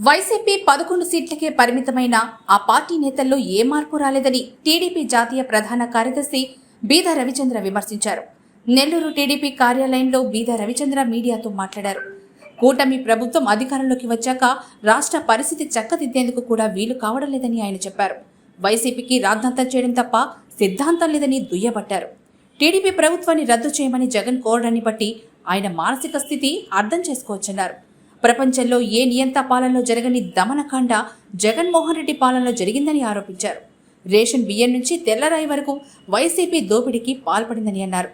YCP పదకొండు సీట్లకే పరిమితమైన ఆ పార్టీ నేతల్లో ఏ మార్పు రాలేదని టీడీపీ జాతీయ ప్రధాన కార్యదర్శి బీద రవిచంద్ర విమర్శించారు. నెల్లూరు టీడీపీ కార్యాలయంలో బీద రవిచంద్ర మీడియాతో మాట్లాడారు. కూటమి ప్రభుత్వం అధికారంలోకి వచ్చాక రాష్ట్ర పరిస్థితి చక్కదిద్దేందుకు కూడా వీలు కావడం లేదని ఆయన చెప్పారు. వైసీపీకి రాద్ధాంతం చేయడం తప్ప సిద్ధాంతం లేదని దుయ్యబట్టారు. టీడీపీ ప్రభుత్వాన్ని రద్దు చేయమని జగన్ కోరడాన్ని బట్టి ఆయన మానసిక స్థితి అర్థం చేసుకోవచ్చన్నారు. ప్రపంచంలో ఏ నియంత పాలనలో జరగని దమనకాండ జగన్మోహన్ రెడ్డి పాలనలో జరిగిందని ఆరోపించారు. రేషన్ బియ్యం నుంచి తెల్లరాయి వరకు వైసీపీ దోపిడీకి పాల్పడిందని అన్నారు.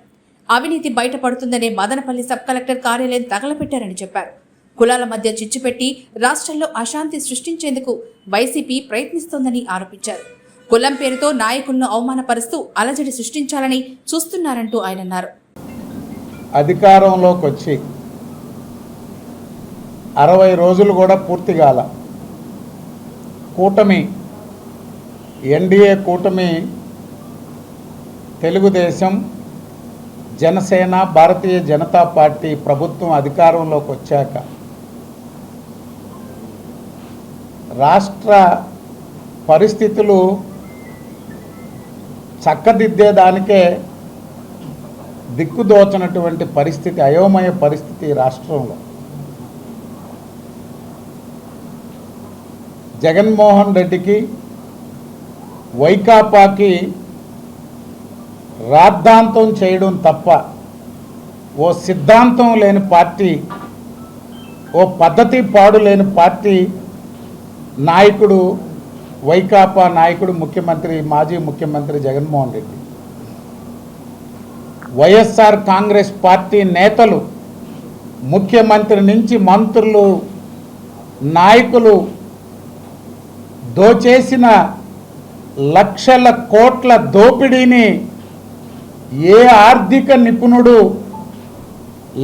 అవినీతి బయటపడుతుందనే మదనపల్లి సబ్ కలెక్టర్ కార్యాలయం తగలపెట్టారని చెప్పారు. కులాల మధ్య చిచ్చుపెట్టి రాష్ట్రంలో అశాంతి సృష్టించేందుకు వైసీపీ ప్రయత్నిస్తోందని ఆరోపించారు. కులం పేరుతో నాయకులను అవమానపరుస్తూ అలజడి సృష్టించాలని చూస్తున్నారంటూ ఆయన అన్నారు. అధికారంలోకి వచ్చి అరవై రోజులు కూడా పూర్తి కాల. కూటమి ఎన్డీఏ కూటమి తెలుగుదేశం జనసేన భారతీయ జనతా పార్టీ ప్రభుత్వం అధికారంలోకి వచ్చాక రాష్ట్ర పరిస్థితులు చక్కదిద్దేదానికే దిక్కుదోచనటువంటి పరిస్థితి అయోమయ పరిస్థితి రాష్ట్రంలో. జగన్మోహన్ రెడ్డికి వైకాపాకి రాద్ధాంతం చేయడం తప్ప ఓ సిద్ధాంతం లేని పార్టీ ఓ పద్ధతి పాడు లేని పార్టీ నాయకుడు వైకాపా నాయకుడు ముఖ్యమంత్రి మాజీ ముఖ్యమంత్రి Jaganmohan Reddy. YSR Congress party నేతలు ముఖ్యమంత్రి నుంచి మంత్రులు నాయకులు దోచేసిన లక్షల కోట్ల దోపిడీని ఏ ఆర్థిక నిపుణుడు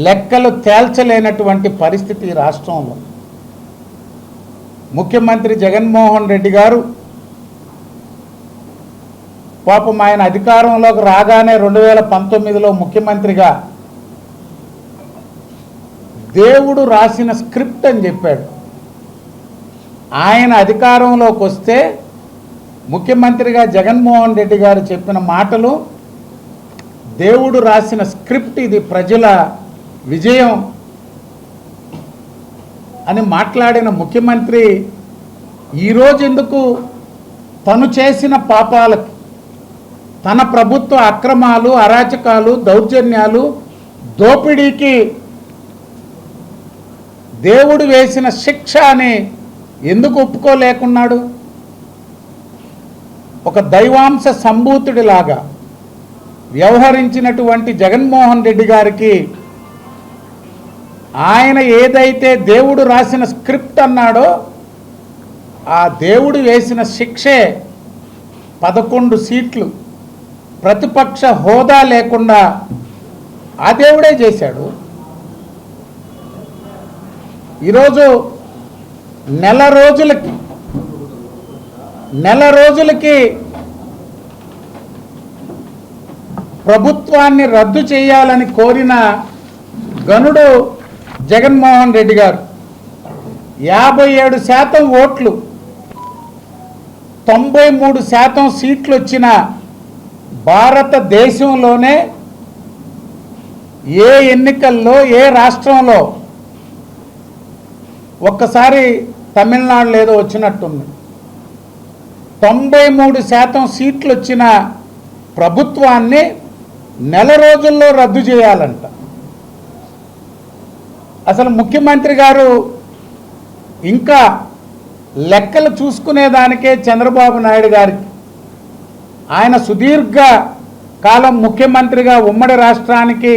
లెక్కలు తేల్చలేనటువంటి పరిస్థితి రాష్ట్రంలో. ముఖ్యమంత్రి జగన్మోహన్ రెడ్డి గారు పాపం ఆయన అధికారంలోకి రాగానే రెండు వేల పంతొమ్మిదిలో ముఖ్యమంత్రిగా దేవుడు రాసిన స్క్రిప్ట్ అని చెప్పాడు. ఆయన అధికారంలోకి వస్తే ముఖ్యమంత్రిగా జగన్మోహన్ రెడ్డి గారు చెప్పిన మాటలు దేవుడు రాసిన స్క్రిప్ట్ ఇది ప్రజల విజయం అని మాట్లాడిన ముఖ్యమంత్రి ఈరోజు ఎందుకు తను చేసిన పాపాలకి తన ప్రభుత్వ అక్రమాలు అరాచకాలు దౌర్జన్యాలు దోపిడీకి దేవుడు వేసిన శిక్ష అని ఎందుకు ఒప్పుకోలేకున్నాడు? ఒక దైవాంశ సంభూతుడిలాగా వ్యవహరించినటువంటి జగన్మోహన్ రెడ్డి గారికి ఆయన ఏదైతే దేవుడు రాసిన స్క్రిప్ట్ అన్నాడో ఆ దేవుడు వేసిన శిక్షే పదకొండు సీట్లు. ప్రతిపక్ష హోదా లేకుండా ఆ దేవుడే చేశాడు. ఈరోజు నెల రోజులకి నెల రోజులకి ప్రభుత్వాన్ని రద్దు చేయాలని కోరిన గనుడు జగన్మోహన్ రెడ్డి గారు. యాభై ఏడు శాతం ఓట్లు తొంభై మూడు శాతం సీట్లు వచ్చిన భారతదేశంలోనే ఏ ఎన్నికల్లో ఏ రాష్ట్రంలో ఒక్కసారి తమిళనాడులో ఏదో వచ్చినట్టుంది. తొంభై మూడు శాతం సీట్లు వచ్చిన ప్రభుత్వాన్ని నెల రోజుల్లో రద్దు చేయాలంట. అసలు ముఖ్యమంత్రి గారు ఇంకా లెక్కలు చూసుకునేదానికే చంద్రబాబు నాయుడు గారికి. ఆయన సుదీర్ఘ కాలం ముఖ్యమంత్రిగా ఉమ్మడి రాష్ట్రానికి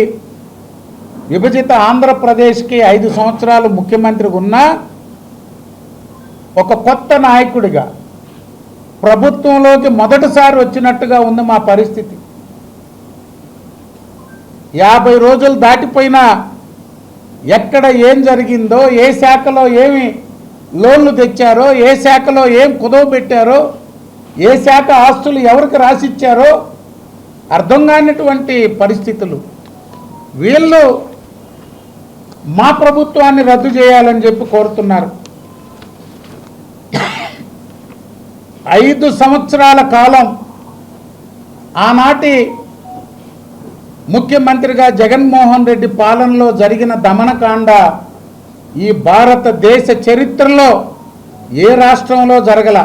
విభజిత ఆంధ్రప్రదేశ్కి ఐదు సంవత్సరాలు ముఖ్యమంత్రి ఉన్నా ఒక కొత్త నాయకుడిగా ప్రభుత్వంలోకి మొదటిసారి వచ్చినట్టుగా ఉంది మా పరిస్థితి. యాభై రోజులు దాటిపోయినా ఎక్కడ ఏం జరిగిందో ఏ శాఖలో ఏమి లోన్లు తెచ్చారో ఏ శాఖలో ఏం కుదవ పెట్టారో ఏ శాఖ ఆస్తులు ఎవరికి రాసిచ్చారో అర్థం కానిటువంటి పరిస్థితులు. వీళ్ళు మా ప్రభుత్వాన్ని రద్దు చేయాలని చెప్పి కోరుతున్నారు. ఐదు సంవత్సరాల కాలం ఆనాటి ముఖ్యమంత్రిగా జగన్మోహన్ రెడ్డి పాలనలో జరిగిన దమనకాండ ఈ భారతదేశ చరిత్రలో ఏ రాష్ట్రంలో జరగల?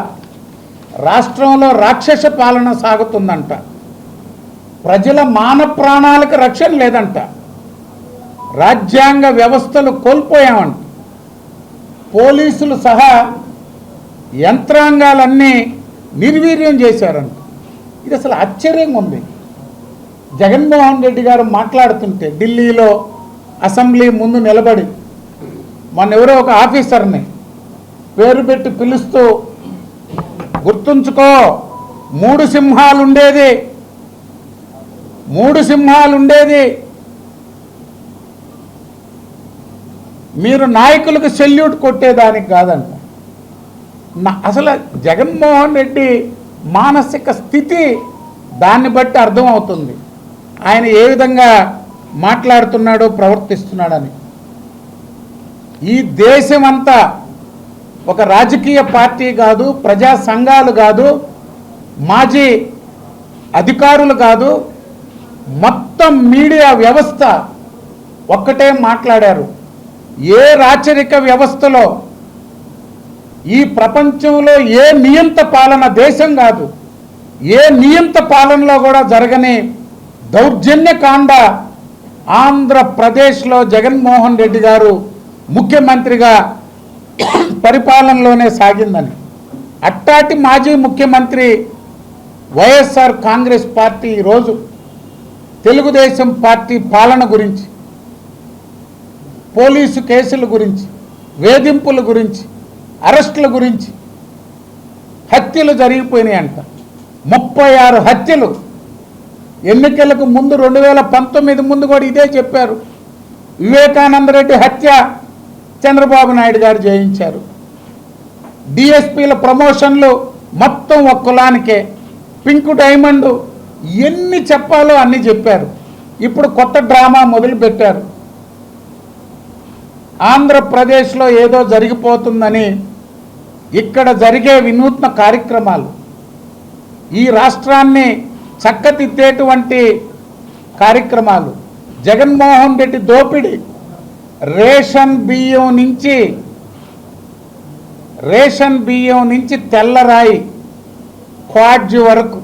రాష్ట్రంలో రాక్షస పాలన సాగుతుందంట. ప్రజల మాన ప్రాణాలకు రక్షణ లేదంట. రాజ్యాంగ వ్యవస్థలు కోల్పోయామంట. పోలీసులు సహా యంత్రాంగాలన్నీ నిర్వీర్యం చేశారంట. ఇది అసలు ఆశ్చర్యంగా ఉంది. జగన్మోహన్ రెడ్డి గారు మాట్లాడుతుంటే ఢిల్లీలో అసెంబ్లీ ముందు నిలబడి మన ఎవరో ఒక ఆఫీసర్ని పేరు పెట్టి పిలుస్తూ గుర్తుంచుకో మూడు సింహాలు ఉండేది మూడు సింహాలు ఉండేది. మీరు నాయకులకు సెల్యూట్ కొట్టేదానికి కాదంట. నా- అసలు జగన్మోహన్ రెడ్డి మానసిక స్థితి దాన్ని బట్టి అర్థమవుతుంది. ఆయన ఏ విధంగా మాట్లాడుతున్నాడో ప్రవర్తిస్తున్నాడని. ఈ దేశమంతా ఒక రాజకీయ పార్టీ కాదు ప్రజా సంఘాలు కాదు మాజీ అధికారులు కాదు మొత్తం మీడియా వ్యవస్థ ఒక్కటే మాట్లాడారు. ఏ రాచరిక వ్యవస్థలో ఈ ప్రపంచంలో ఏ నియంత పాలన దేశం కాదు ఏ నియంత పాలనలో కూడా జరగని దౌర్జన్యకాండ ఆంధ్రప్రదేశ్లో జగన్మోహన్ రెడ్డి గారు ముఖ్యమంత్రిగా పరిపాలనలోనే సాగిందని. అట్టాటి మాజీ ముఖ్యమంత్రి వైఎస్ఆర్ కాంగ్రెస్ పార్టీ ఈరోజు తెలుగుదేశం పార్టీ పాలన గురించి పోలీసు కేసుల గురించి వేధింపుల గురించి అరెస్టుల గురించి హత్యలు జరిగిపోయినాయి అంట. ముప్పై ఆరు హత్యలు. ఎన్నికలకు ముందు రెండు వేల పంతొమ్మిది ముందు కూడా ఇదే చెప్పారు. వివేకానందరెడ్డి హత్య చంద్రబాబు నాయుడు గారు జయించారు. డిఎస్పీల ప్రమోషన్లు మొత్తం ఒక కులానికే. పింక్ డైమండ్ ఎన్ని చెప్పాలో అన్ని చెప్పారు. ఇప్పుడు కొత్త డ్రామా మొదలుపెట్టారు. ఆంధ్రప్రదేశ్లో ఏదో జరిగిపోతుందని ఇక్కడ జరిగే వినూత్న కార్యక్రమాలు ఈ రాష్ట్రాన్ని చక్కదిద్దేటువంటి కార్యక్రమాలు జగన్మోహన్ రెడ్డి దోపిడి రేషన్ బియ్యం నుంచి రేషన్ బియ్యం నుంచి తెల్లరాయి క్వాడ్జ్ వరకు.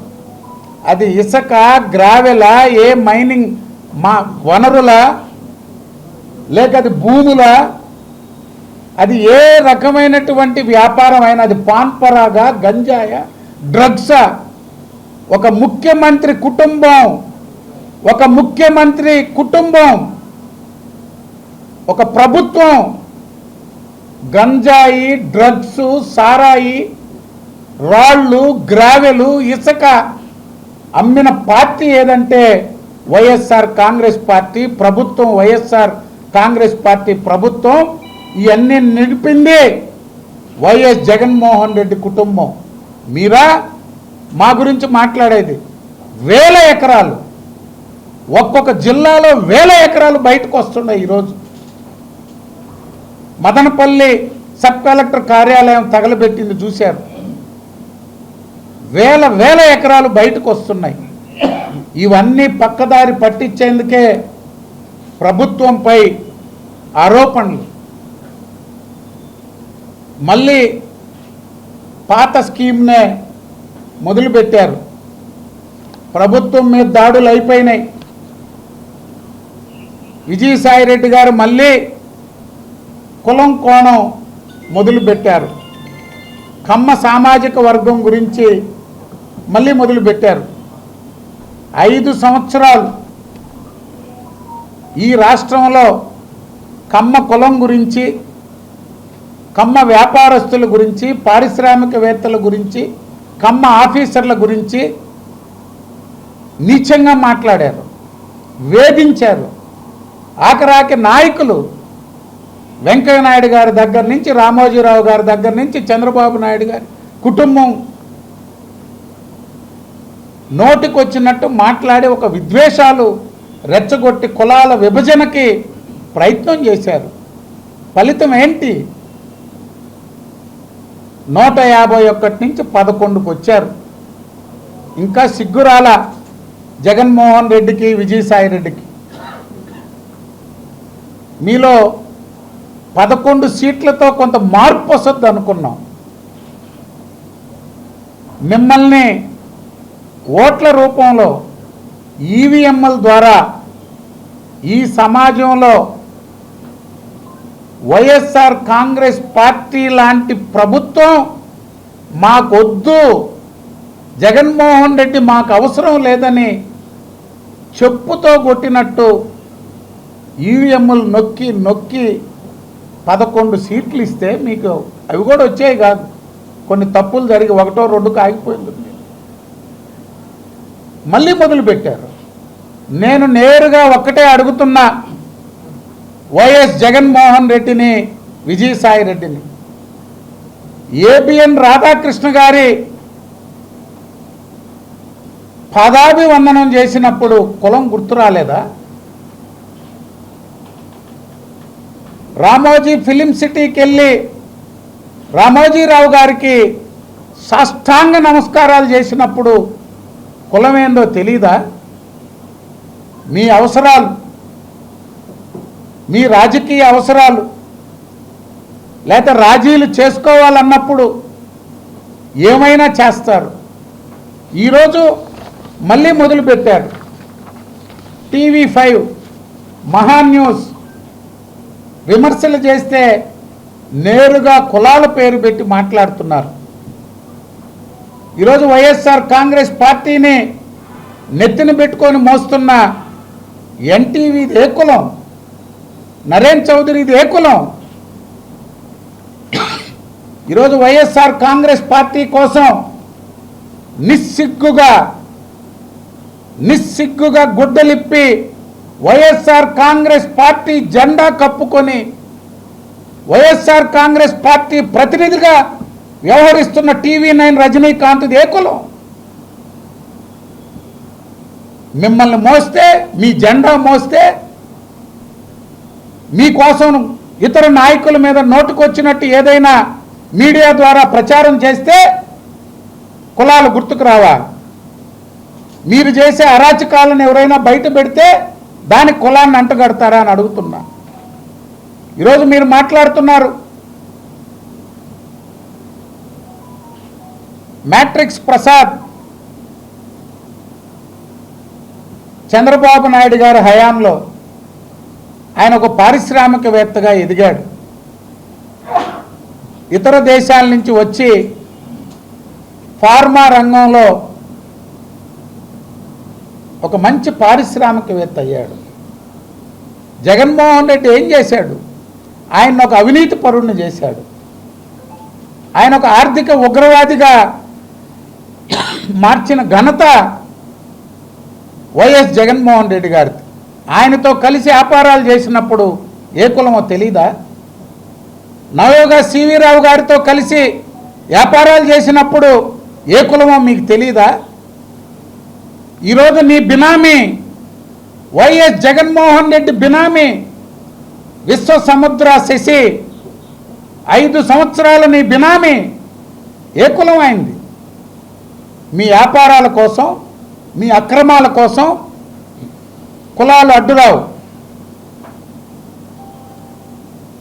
అది ఇసుక గ్రావెల ఏ మైనింగ్ మా వనరుల లేక అది భూముల అది ఏ రకమైనటువంటి వ్యాపారం అయినా అది పాన్పరాగా గంజాయ డ్రగ్సా ఒక ముఖ్యమంత్రి కుటుంబం ఒక ముఖ్యమంత్రి కుటుంబం ఒక ప్రభుత్వం గంజాయి డ్రగ్స్ సారాయి రాళ్ళు గ్రావెలు ఇసుక అమ్మిన పార్టీ ఏదంటే వైఎస్ఆర్ కాంగ్రెస్ పార్టీ ప్రభుత్వం వైఎస్ఆర్ కాంగ్రెస్ పార్టీ ప్రభుత్వం ఇవన్నీ నిలిపింది వైఎస్ జగన్మోహన్ రెడ్డి కుటుంబం. మీరా? మా గురించి మాట్లాడేది వేల ఎకరాలు. ఒక్కొక్క జిల్లాలో వేల ఎకరాలు బయటకు వస్తున్నాయి ఈరోజు. మదనపల్లి సబ్ కలెక్టర్ కార్యాలయం తగలబెట్టింది చూశారు. వేల వేల ఎకరాలు బయటకు వస్తున్నాయి. ఇవన్నీ పక్కదారి పట్టించేందుకే ప్రభుత్వంపై ఆరోపణలు. మళ్ళీ పాత స్కీమ్నే మొదలుపెట్టారు. ప్రభుత్వం మీద దాడులు అయిపోయినాయి. విజయసాయిరెడ్డి గారు మళ్ళీ కులం కోణం మొదలుపెట్టారు. కమ్మ సామాజిక వర్గం గురించి మళ్ళీ మొదలుపెట్టారు. ఐదు సంవత్సరాలు ఈ రాష్ట్రంలో కమ్మ కులం గురించి కమ్మ వ్యాపారస్తుల గురించి పారిశ్రామికవేత్తల గురించి కమ్మ ఆఫీసర్ల గురించి నీచంగా మాట్లాడారు వేధించారు. ఆఖరాకి నాయకులు వెంకయ్యనాయుడు గారి దగ్గర నుంచి రామోజీరావు గారి దగ్గర నుంచి చంద్రబాబు నాయుడు గారి కుటుంబం నోటికొచ్చినట్టు మాట్లాడి ఒక విద్వేషాలు రెచ్చగొట్టి కులాల విభజనకి ప్రయత్నం చేశారు. ఫలితం ఏంటి? నూట యాభై ఒకటి నుంచి పదకొండుకు వచ్చారు. ఇంకా సిగ్గురాల జగన్మోహన్ రెడ్డికి విజయసాయి రెడ్డికి. మీలో పదకొండు సీట్లతో కొంత మార్పు వస్తుంది అనుకున్నాం. మిమ్మల్ని ఓట్ల రూపంలో ఈవీఎంల ద్వారా ఈ సమాజంలో వైఎస్ఆర్ కాంగ్రెస్ పార్టీ లాంటి ప్రభుత్వం మాకొద్దు. జగన్మోహన్ రెడ్డి మాకు అవసరం లేదని చెప్పుతో కొట్టినట్టు ఈవీఎంలు నొక్కి నొక్కి పదకొండు సీట్లు ఇస్తే మీకు అవి కూడా వచ్చాయి కాదు. కొన్ని తప్పులు జరిగి ఒకటో రెండుకు ఆగిపోయింది. మళ్ళీ మొదలుపెట్టారు. నేను నేరుగా ఒక్కటే అడుగుతున్నా. వైఎస్ జగన్మోహన్ రెడ్డిని విజయసాయి రెడ్డిని. ఏబిఎన్ రాధాకృష్ణ గారి పదాభివందనం చేసినప్పుడు కులం గుర్తు రాలేదా? రామోజీ ఫిలిం సిటీకి వెళ్ళి రామోజీరావు గారికి సాష్టాంగ నమస్కారాలు చేసినప్పుడు కులమేందో తెలీదా? మీ అవసరాలు మీ రాజకీయ అవసరాలు లేక రాజీలు చేసుకోవాలన్నప్పుడు ఏమైనా చేస్తారు. ఈరోజు మళ్ళీ మొదలుపెట్టారు. టీవీ ఫైవ్ మహా న్యూస్ విమర్శలు చేస్తే నేరుగా కులాల పేరు పెట్టి మాట్లాడుతున్నారు. ఈరోజు వైఎస్ఆర్ కాంగ్రెస్ పార్టీని నెత్తిన పెట్టుకొని మోస్తున్న ఎన్టీవీ ఏ కులం నరేన్ చౌదరిది ఏ కులం? ఈరోజు వైఎస్ఆర్ కాంగ్రెస్ పార్టీ కోసం నిస్సిగ్గుగా నిస్సిగ్గుగా గుడ్డలిప్పి వైఎస్ఆర్ కాంగ్రెస్ పార్టీ జెండా కప్పుకొని వైఎస్ఆర్ కాంగ్రెస్ పార్టీ ప్రతినిధిగా వ్యవహరిస్తున్న టీవీ నైన్ రజనీకాంత్ ఏ కులం? మిమ్మల్ని మోస్తే మీ జెండా మోస్తే మీకోసం ఇతర నాయకుల మీద నోటుకొచ్చినట్టు ఏదైనా మీడియా ద్వారా ప్రచారం చేస్తే కులాలు గుర్తుకు రావా మీరు చేసే అరాచకాలను ఎవరైనా బయట పెడితే దాని కులాన్ని అంటగడతారా అని అడుగుతున్నా. ఈరోజు మీరు మాట్లాడుతున్నారు. మ్యాట్రిక్స్ ప్రసాద్ చంద్రబాబు నాయుడు గారి హయాంలో ఆయన ఒక పారిశ్రామికవేత్తగా ఎదిగాడు. ఇతర దేశాల నుంచి వచ్చి ఫార్మా రంగంలో ఒక మంచి పారిశ్రామికవేత్త అయ్యాడు. జగన్మోహన్ రెడ్డి ఏం చేశాడు? ఆయన ఒక అవినీతి పరుణ్ణి చేశాడు. ఆయన ఒక ఆర్థిక ఉగ్రవాదిగా మార్చిన ఘనత వైఎస్ జగన్మోహన్ రెడ్డి గారిది. ఆయనతో కలిసి వ్యాపారాలు చేసినప్పుడు ఏ కులమో తెలీదా? నవయోగ సివి రావు గారితో కలిసి వ్యాపారాలు చేసినప్పుడు ఏ కులమో మీకు తెలీదా? ఈరోజు నీ బినామీ వైఎస్ జగన్మోహన్ రెడ్డి బినామీ విశ్వ సముద్ర శశి ఐదు సంవత్సరాల నీ బినామీ ఏ కులం అయింది? మీ వ్యాపారాల కోసం మీ అక్రమాల కోసం కులాలు అడ్డురావు.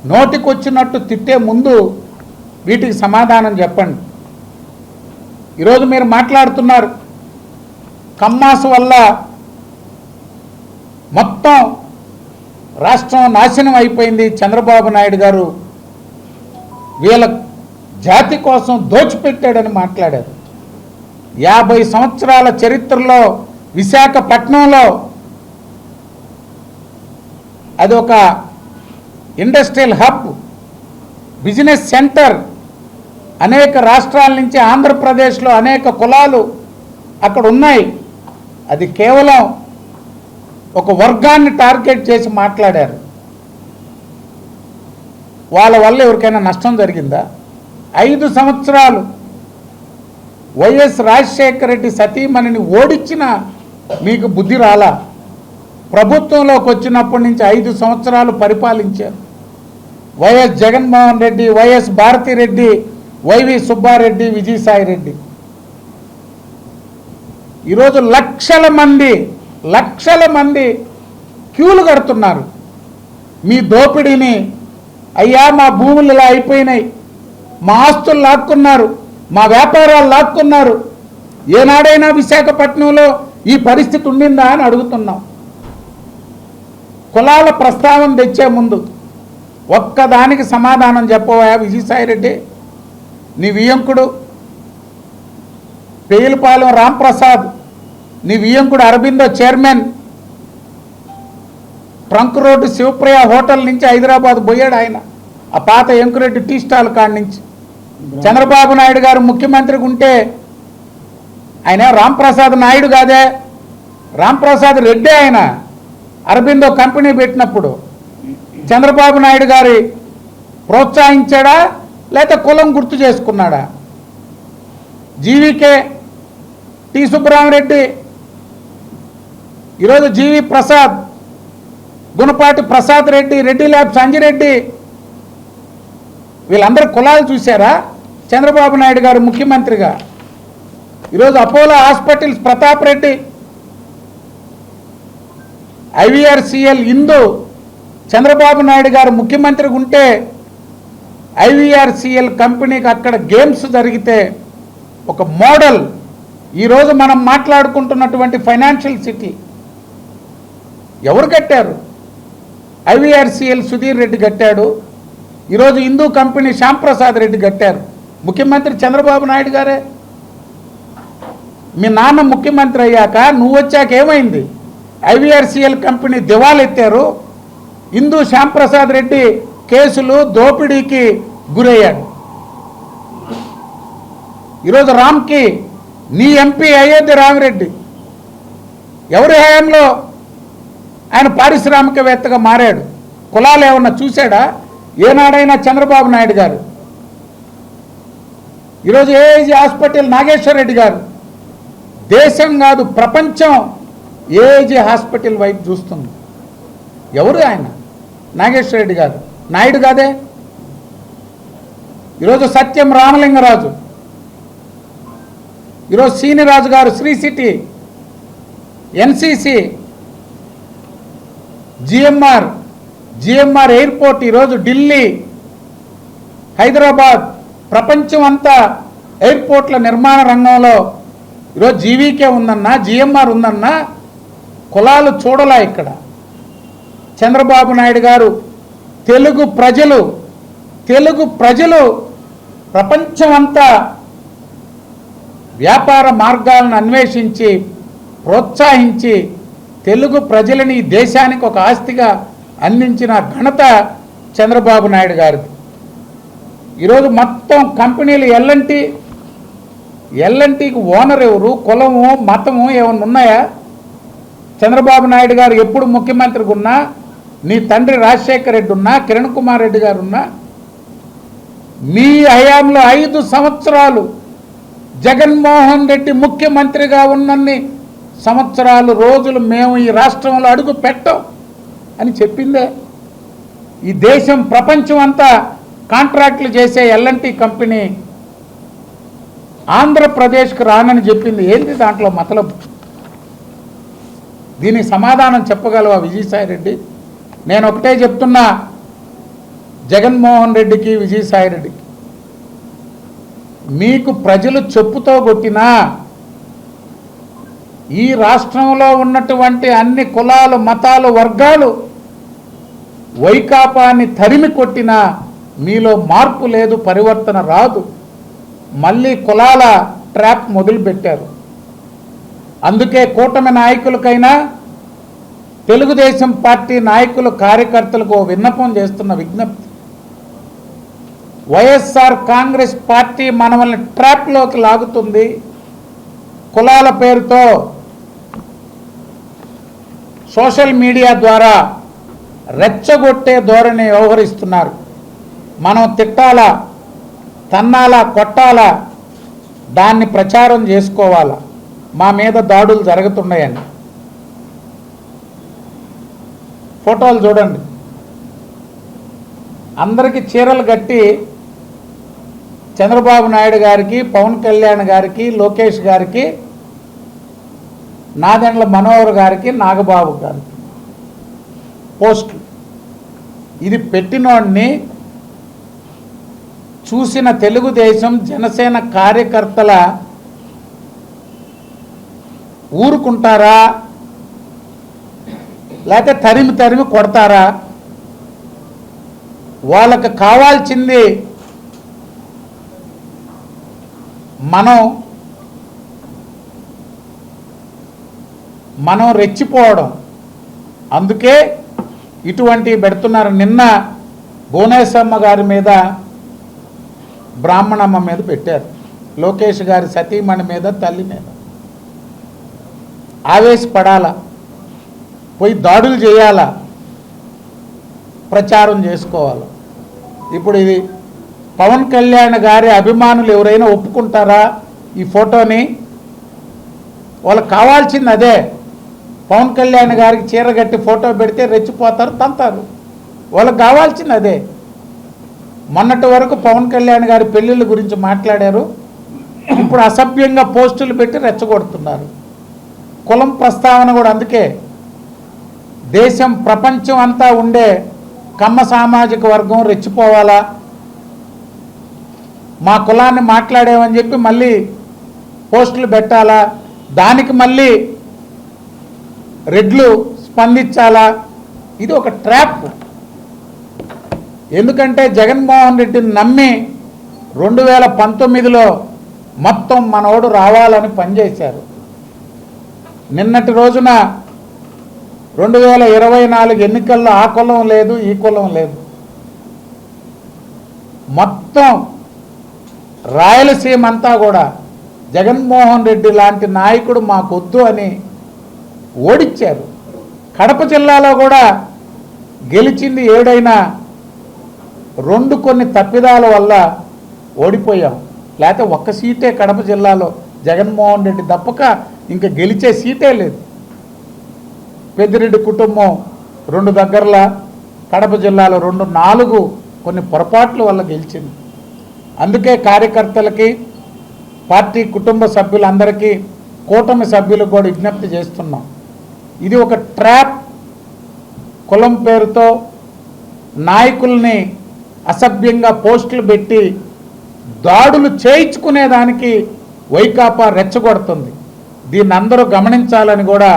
నోటికొచ్చినట్టు తిట్టే ముందు వీటికి సమాధానం చెప్పండి. ఈరోజు మీరు మాట్లాడుతున్నారు. కమ్మాసు వల్ల మొత్తం రాష్ట్రం నాశనం అయిపోయింది చంద్రబాబు నాయుడు గారు. వీళ్ళ జాతి కోసం దోచిపెట్టాడని మాట్లాడారు. యాభై సంవత్సరాల చరిత్రలో విశాఖపట్నంలో అది ఒక ఇండస్ట్రియల్ హబ్ బిజినెస్ సెంటర్. అనేక రాష్ట్రాల నుంచి ఆంధ్రప్రదేశ్లో అనేక కులాలు అక్కడ ఉన్నాయి. అది కేవలం ఒక వర్గాన్ని టార్గెట్ చేసి మాట్లాడారు. వాళ్ళ వల్ల ఎవరికైనా నష్టం జరిగిందా? ఐదు సంవత్సరాలు వైఎస్ రాజశేఖర రెడ్డి సతీమణిని ఓడించిన మీకు బుద్ధి రాలా? ప్రభుత్వంలోకి వచ్చినప్పటి నుంచి ఐదు సంవత్సరాలు పరిపాలించారు. YS Jaganmohan Reddy YS Bharathi Reddy YV Subba Reddy Vijayasai Reddy. ఈరోజు లక్షల మంది లక్షల మంది క్యూలు కడుతున్నారు. మీ దోపిడీని అయ్యా మా భూములు ఇలా అయిపోయినాయి. మా ఆస్తులు లాక్కున్నారు. మా వ్యాపారాలు లాక్కున్నారు. ఏనాడైనా విశాఖపట్నంలో ఈ పరిస్థితి ఉండిందా అని అడుగుతున్నాం. కులాల ప్రస్తావన తెచ్చే ముందు ఒక్కదానికి సమాధానం చెప్పవా విజయసాయిరెడ్డి నీ వియంకుడు పేలిపాలెం రాంప్రసాద్ నీ వియంకుడు Aurobindo chairman. Trunk road Shivapriya hotel నుంచి హైదరాబాద్ పోయాడు ఆయన ఆ పాత ఎంకురెడ్డి టీ స్టాల్ కాడి నుంచి. చంద్రబాబు నాయుడు గారు ముఖ్యమంత్రికి ఉంటే ఆయన రాంప్రసాద్ నాయుడు కాదే రాంప్రసాద్ రెడ్డి ఆయన. అరబిందో కంపెనీ పెట్టినప్పుడు చంద్రబాబు నాయుడు గారి ప్రోత్సహించాడా లేక కులం గుర్తు చేసుకున్నాడా? జీవీకే టి సుబ్బరామరెడ్డి ఈరోజు జీవి ప్రసాద్ గుణపాటి ప్రసాద్ రెడ్డి రెడ్డి ల్యాబ్ సంజిరెడ్డి వీళ్ళందరూ కులాలు చూశారా? చంద్రబాబు నాయుడు గారు ముఖ్యమంత్రిగా. ఈరోజు Apollo hospitals Pratap Reddy IVRCL Indu Chandrababu Naidu garu ముఖ్యమంత్రిగా ఉంటే ఐవీఆర్సిఎల్ కంపెనీకి అక్కడ గేమ్స్ జరిగితే ఒక మోడల్. ఈరోజు మనం మాట్లాడుకుంటున్నటువంటి ఫైనాన్షియల్ సిటీ. ఎవరు కట్టారు? ఐవీఆర్సిఎల్ సుధీర్ రెడ్డి కట్టాడు. ఈరోజు హిందూ కంపెనీ శ్యాంప్రసాద్ రెడ్డి కట్టారు. ముఖ్యమంత్రి చంద్రబాబు నాయుడు గారే. మీ నాన్న ముఖ్యమంత్రి అయ్యాక నువ్వు వచ్చాక ఏమైంది? ఐవీఆర్సీఎల్ కంపెనీ దివాలెత్తారు. హిందూ శ్యాంప్రసాద్ రెడ్డి కేసులు దోపిడీకి గురయ్యాడు. ఈరోజు రామ్కి నీ ఎంపీ అయోధ్య రామిరెడ్డి ఎవరి హయాంలో ఆయన పారిశ్రామికవేత్తగా మారాడు? కులాలు ఏమన్నా చూశాడా? ఏనాడైనా చంద్రబాబు నాయుడు గారు? ఈరోజు ఏఐజీ హాస్పిటల్ నాగేశ్వర రెడ్డి గారు దేశం కాదు ప్రపంచం ఏజీ హాస్పిటల్ వైపు చూస్తుంది. ఎవరు ఆయన? నాగేశ్వర రెడ్డి గారు. నాయుడు కాదే ఈరోజు సత్యం రామలింగరాజు. ఈరోజు Seeniraju garu Sri city NCC GMR GMR airport ఈరోజు ఢిల్లీ హైదరాబాద్ ప్రపంచం అంతా ఎయిర్పోర్ట్ల నిర్మాణ రంగంలో ఈరోజు జీవీకే ఉందన్నా జిఎంఆర్ ఉందన్నా కులాలు చూడలా ఇక్కడ. చంద్రబాబు నాయుడు గారు తెలుగు ప్రజలు తెలుగు ప్రజలు ప్రపంచమంతా వ్యాపార మార్గాలను అన్వేషించి ప్రోత్సహించి తెలుగు ప్రజలని ఈ దేశానికి ఒక ఆస్తిగా అందించిన ఘనత చంద్రబాబు నాయుడు గారిది. ఈరోజు మొత్తం కంపెనీలు ఎల్ఎన్టీ ఎల్ఎన్టీకి ఓనర్ ఎవరు కులము మతము ఏమన్నా ఉన్నాయా? చంద్రబాబు నాయుడు గారు ఎప్పుడు ముఖ్యమంత్రికి ఉన్నా నీ తండ్రి రాజశేఖర రెడ్డి ఉన్నా కిరణ్ కుమార్ రెడ్డి గారు ఉన్నా మీ హయాంలో ఐదు సంవత్సరాలు జగన్మోహన్ రెడ్డి ముఖ్యమంత్రిగా ఉన్నన్ని సంవత్సరాలు రోజులు మేము ఈ రాష్ట్రంలో అడుగు పెట్టం అని చెప్పిందే. ఈ దేశం ప్రపంచం అంతా కాంట్రాక్ట్లు చేసే ఎల్ఎన్టీ కంపెనీ ఆంధ్రప్రదేశ్కు రానని చెప్పింది. ఏంటి దాంట్లో మతలబు దీనికి సమాధానం చెప్పగలవా విజయసాయి రెడ్డి? నేను ఒకటే చెప్తున్నా జగన్మోహన్ రెడ్డికి విజయసాయి రెడ్డికి. మీకు ప్రజలు చెప్పుతో కొట్టినా ఈ రాష్ట్రంలో ఉన్నటువంటి అన్ని కులాలు మతాలు వర్గాలు వైకాపాన్ని తరిమి కొట్టినా మీలో మార్పు లేదు పరివర్తన రాదు. మళ్ళీ కులాల ట్రాప్ మొదలుపెట్టారు. అందుకే కూటమి నాయకులకైనా తెలుగుదేశం పార్టీ నాయకులు కార్యకర్తలకు విన్నపం చేస్తున్న విజ్ఞప్తి. వైఎస్ఆర్ కాంగ్రెస్ పార్టీ మనల్ని ట్రాప్లోకి లాగుతుంది. కులాల పేరుతో సోషల్ మీడియా ద్వారా రెచ్చగొట్టే ధోరణి వ్యవహరిస్తున్నారు. మనం తిట్టాలా తన్నాలా కొట్టాలా దాన్ని ప్రచారం చేసుకోవాలా? మా మీద దాడులు జరుగుతున్నాయని. ఫోటోలు చూడండి. అందరికీ చీరలు కట్టి చంద్రబాబు నాయుడు గారికి పవన్ కళ్యాణ్ గారికి లోకేష్ గారికి నాదెండ్ల మనోహర్ గారికి నాగబాబు గారికి పోస్టులు. ఇది పెట్టినోడిని చూసిన తెలుగుదేశం జనసేన కార్యకర్తల ఊరుకుంటారా? లేకపోతే తరిమి తరిమి కొడతారా? వాళ్ళకి కావాల్సింది మనం మనం రెచ్చిపోవడం. అందుకే ఇటువంటి పెడుతున్నారు. నిన్న భువనేశ్వరమ్మ గారి మీద బ్రాహ్మణమ్మ మీద పెట్టారు. లోకేష్ గారి సతీమణి మీద తల్లి మీద. ఆవేశపడాలా? పోయి దాడులు చేయాలా? ప్రచారం చేసుకోవాలి? ఇప్పుడు ఇది పవన్ కళ్యాణ్ గారి అభిమానులు ఎవరైనా ఒప్పుకుంటారా ఈ ఫోటోని? వాళ్ళకి కావాల్సింది అదే. పవన్ కళ్యాణ్ గారికి చీర కట్టి ఫోటో పెడితే రెచ్చిపోతారు తంతారు. వాళ్ళకి కావాల్సింది అదే. మొన్నటి వరకు పవన్ కళ్యాణ్ గారి పెళ్ళిళ్ళ గురించి మాట్లాడారు. ఇప్పుడు అసభ్యంగా పోస్టులు పెట్టి రెచ్చగొడుతున్నారు. కులం ప్రస్తావన కూడా అందుకే దేశం ప్రపంచం అంతా ఉండే కమ్మ సామాజిక వర్గం రెచ్చిపోవాలా? మా కులాన్ని మాట్లాడేమని చెప్పి మళ్ళీ పోస్టులు పెట్టాలా? దానికి మళ్ళీ రెడ్లు స్పందించాలా? ఇది ఒక ట్రాప్. ఎందుకంటే జగన్మోహన్ రెడ్డిని నమ్మి రెండు వేల పంతొమ్మిదిలో మొత్తం మనోడు రావాలని పనిచేశారు. నిన్నటి రోజున రెండు వేల ఇరవై నాలుగు ఎన్నికల్లో ఆ కులం లేదు ఈ కులం లేదు. మొత్తం రాయలసీమ అంతా కూడా జగన్మోహన్ రెడ్డి లాంటి నాయకుడు మాకొద్దు అని ఓడిచ్చారు. కడప జిల్లాలో కూడా గెలిచింది ఏడైనా రెండు కొన్ని తప్పిదాల వల్ల ఓడిపోయాం. లేకపోతే ఒక్క సీటే కడప జిల్లాలో జగన్మోహన్ రెడ్డి తప్పక ఇంకా గెలిచే సీటే లేదు. పెద్దిరెడ్డి కుటుంబం రెండు దగ్గరల కడప జిల్లాలో రెండు నాలుగు కొన్ని పొరపాట్ల వల్ల గెలిచింది. అందుకే కార్యకర్తలకి పార్టీ కుటుంబ సభ్యులందరికీ కూటమి సభ్యులకు కూడా విజ్ఞప్తి చేస్తున్నాం. ఇది ఒక ట్రాప్. కులం పేరుతో నాయకుల్ని అసభ్యంగా పోస్టులు పెట్టి దాడులు చేయించుకునేదానికి వైకాపా రెచ్చగొడుతుంది. దీన్ని అందరూ గమనించాలని కూడా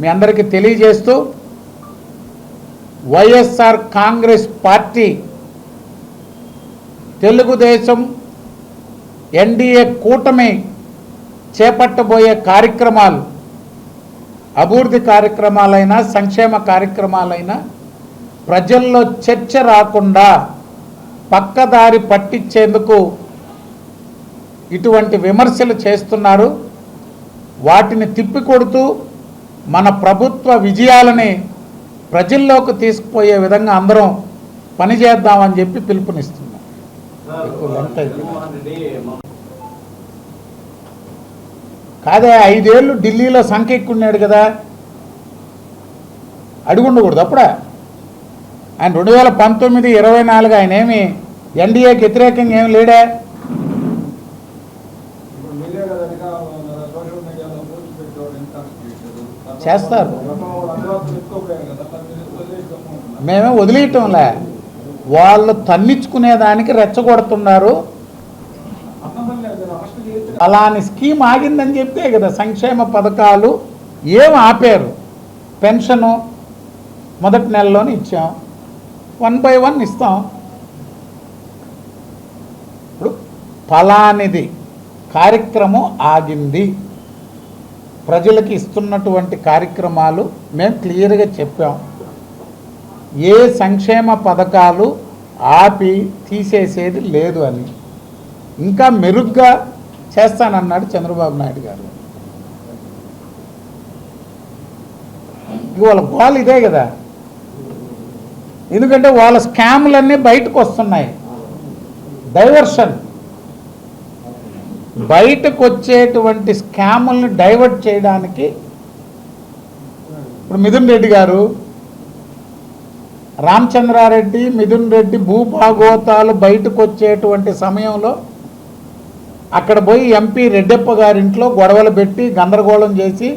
మీ అందరికీ తెలియజేస్తూ YSR Congress party Telugudesam NDA కూటమి చేపట్టబోయే కార్యక్రమాలు అభివృద్ధి కార్యక్రమాలైనా సంక్షేమ కార్యక్రమాలైనా ప్రజల్లో చర్చ రాకుండా పక్కదారి పట్టించేందుకు ఇటువంటి విమర్శలు చేస్తున్నారు. వాటిని తిప్పికొడుతూ మన ప్రభుత్వ విజయాలని ప్రజల్లోకి తీసుకుపోయే విధంగా అందరం పనిచేద్దామని చెప్పి పిలుపునిస్తున్నాం. కాదే ఐదేళ్ళు ఢిల్లీలో సంఖ్య ఎక్కున్నాడు కదా అడుగుండకూడదు అప్పుడా? ఆయన రెండు వేల పంతొమ్మిది ఇరవై నాలుగు ఆయన ఏమి ఎన్డీఏకి వ్యతిరేకంగా ఏమి లేడే ఇప్పుడు మీరే కదా అధికారంలో ఉన్నారు. సోషల్ మీడియాలో పోస్ట్ పెట్టేవాడు ఎంత చేశారు? చేస్తారు. గతంలో వాళ్ళు అందుబాటులో ఎత్తుకోపోయారు కదా. మరి మీరు వదిలేసి గమ్మున చేస్తారు. మేమే వదిలేయటంలే. వాళ్ళు తన్నించుకునేదానికి రెచ్చగొడుతున్నారు. అలాని స్కీమ్ ఆగిందని చెప్తే కదా సంక్షేమ పథకాలు ఏం ఆపారు? పెన్షను మొదటి నెలలోనే ఇచ్చాం. వన్ బై వన్ ఇస్తాం. ఇప్పుడు ఫలానిది కార్యక్రమం ఆగింది. ప్రజలకి ఇస్తున్నటువంటి కార్యక్రమాలు మేము క్లియర్గా చెప్పాం. ఏ సంక్షేమ పథకాలు ఆపి తీసేసేది లేదు అని. ఇంకా మెరుగ్గా చేస్తానన్నాడు చంద్రబాబు నాయుడు గారు. ఇవాళ గోల్ ఇదే కదా. ఎందుకంటే వాళ్ళ స్కాములన్నీ బయటకు వస్తున్నాయి. డైవర్షన్. బయటకు వచ్చేటువంటి స్కాముల్ని డైవర్ట్ చేయడానికి ఇప్పుడు మిథున్ రెడ్డి గారు రామచంద్రారెడ్డి మిథున్ రెడ్డి భూభాగోతాలు బయటకు వచ్చేటువంటి సమయంలో అక్కడ పోయి ఎంపీ రెడ్డప్ప గారింట్లో గొడవలు పెట్టి గందరగోళం చేసి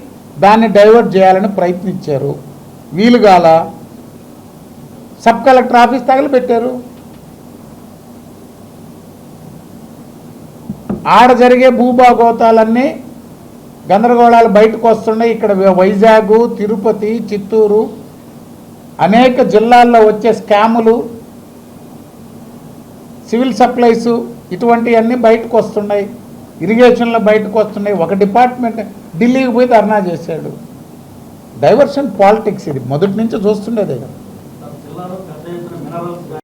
దాన్ని డైవర్ట్ చేయాలని ప్రయత్నించారు. వీలుగాల సబ్ కలెక్టర్ ఆఫీస్ తగలబెట్టారు. ఆడ జరిగే భూభాగోతాలన్నీ గందరగోళాలు బయటకు వస్తున్నాయి. ఇక్కడ వైజాగ్ తిరుపతి చిత్తూరు అనేక జిల్లాల్లో వచ్చే స్కాములు సివిల్ సప్లైస్ ఇటువంటివన్నీ బయటకు వస్తున్నాయి. ఇరిగేషన్లో బయటకు వస్తున్నాయి. ఒక డిపార్ట్మెంట్ ఢిల్లీకి పోయి ధర్నా చేశాడు. డైవర్షన్ పాలిటిక్స్ ఇది. మొదటి నుంచి చూస్తుండేదే కదా.